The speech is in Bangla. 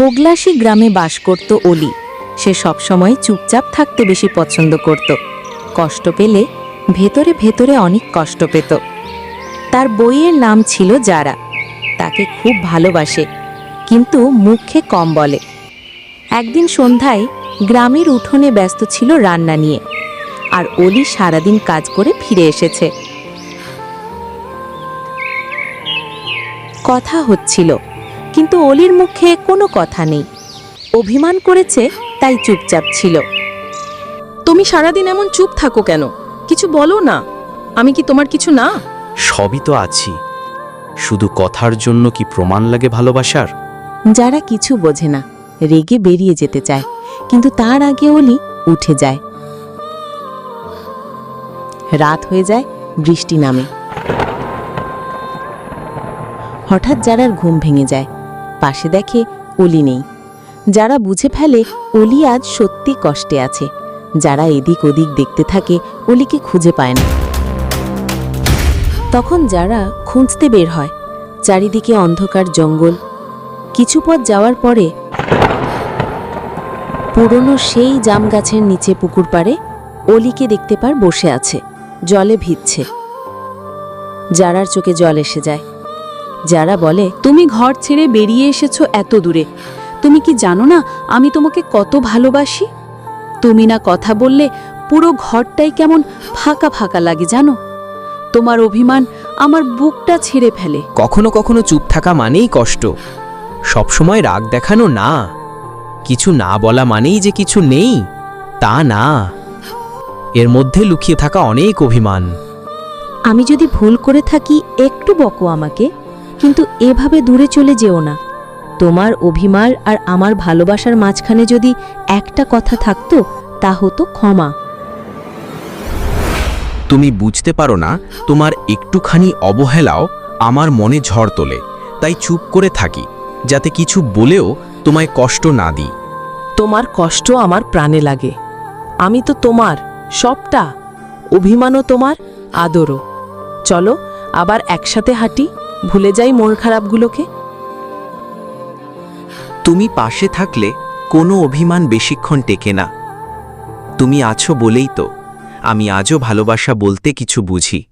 হোগলাসী গ্রামে বাস করত অলি। সে সবসময় চুপচাপ থাকতে বেশি পছন্দ করত। কষ্ট পেলে ভেতরে ভেতরে অনেক কষ্ট পেত। তার বইয়ের নাম ছিল যারা তাকে খুব ভালোবাসে, কিন্তু মুখে কম বলে। একদিন সন্ধ্যায় গ্রামের উঠোনে ব্যস্ত ছিল রান্না নিয়ে, আর অলি সারাদিন কাজ করে ফিরে এসেছে। কথা হচ্ছিল কিন্তু অলির মুখে কোনো কথা নেই। অভিমান করেছে তাই চুপচাপ ছিল। তুমি সারাদিন এমন চুপ থাকো কেন? কিছু বলো না। আমি কি তোমার কিছু না? সবই তো আছি। শুধু কথার জন্য কি প্রমাণ লাগে ভালোবাসার? যারা কিছু বোঝে না রেগে বেরিয়ে যেতে চায়। কিন্তু তার আগে অলি উঠে যায়। রাত হয়ে যায় বৃষ্টি নামে। হঠাৎ যারার ঘুম ভেঙে যায়। পাশে দেখে অলি নেই। যারা বুঝে ফেলে অলি আজ সত্যি কষ্টে আছে। যারা এদিক ওদিক দেখতে থাকে, অলিকে খুঁজে পায় না। তখন যারা খুঁজতে বের হয়, চারিদিকে অন্ধকার জঙ্গল। কিছু পথ যাওয়ার পরে পুরনো সেই জাম গাছের নিচে পুকুর পাড়ে অলিকে দেখতে পার বসে আছে, জলে ভিজছে। যারার চোখে জল এসে যায় যারা বলে তুমি ঘর ছেড়ে বেরিয়ে এসেছ এত দূরে। তুমি কি জানো না আমি তোমাকে কত ভালোবাসি? তুমি না কথা বললে পুরো ঘরটাই কেমন ফাঁকা ফাঁকা লাগে জানো? তোমার অভিমান আমার বুকটা ছেড়ে ফেলে। কখনো কখনো চুপ থাকা মানেই কষ্ট। সবসময় রাগ দেখানো না। কিছু না বলা মানেই যে কিছু নেই তা না। এর মধ্যে লুকিয়ে থাকা অনেক অভিমান। আমি যদি ভুল করে থাকি একটু বকো আমাকে। কিন্তু এভাবে দূরে চলে যেও না। তোমার অভিমান আর আমার ভালোবাসার মাঝখানে যদি একটা কথা থাকতো তা হতো ক্ষমা। তুমি বুঝতে পারো না তোমার একটুখানি অবহেলাও আমার মনে ঝড় তোলে তাই চুপ করে থাকি যাতে কিছু বলেও তোমায় কষ্ট না দিই। তোমার কষ্ট আমার প্রাণে লাগে। আমি তো তোমার সবটা। অভিমানও তোমার আদরও। চলো আবার একসাথে হাঁটি। ভুলে যাই মন খারাপগুলোকে? তুমি পাশে থাকলে কোনো অভিমান বেশিক্ষণ টেকে না। তুমি আছো বলেই তো। আমি আজও ভালোবাসা বলতে কিছু বুঝি।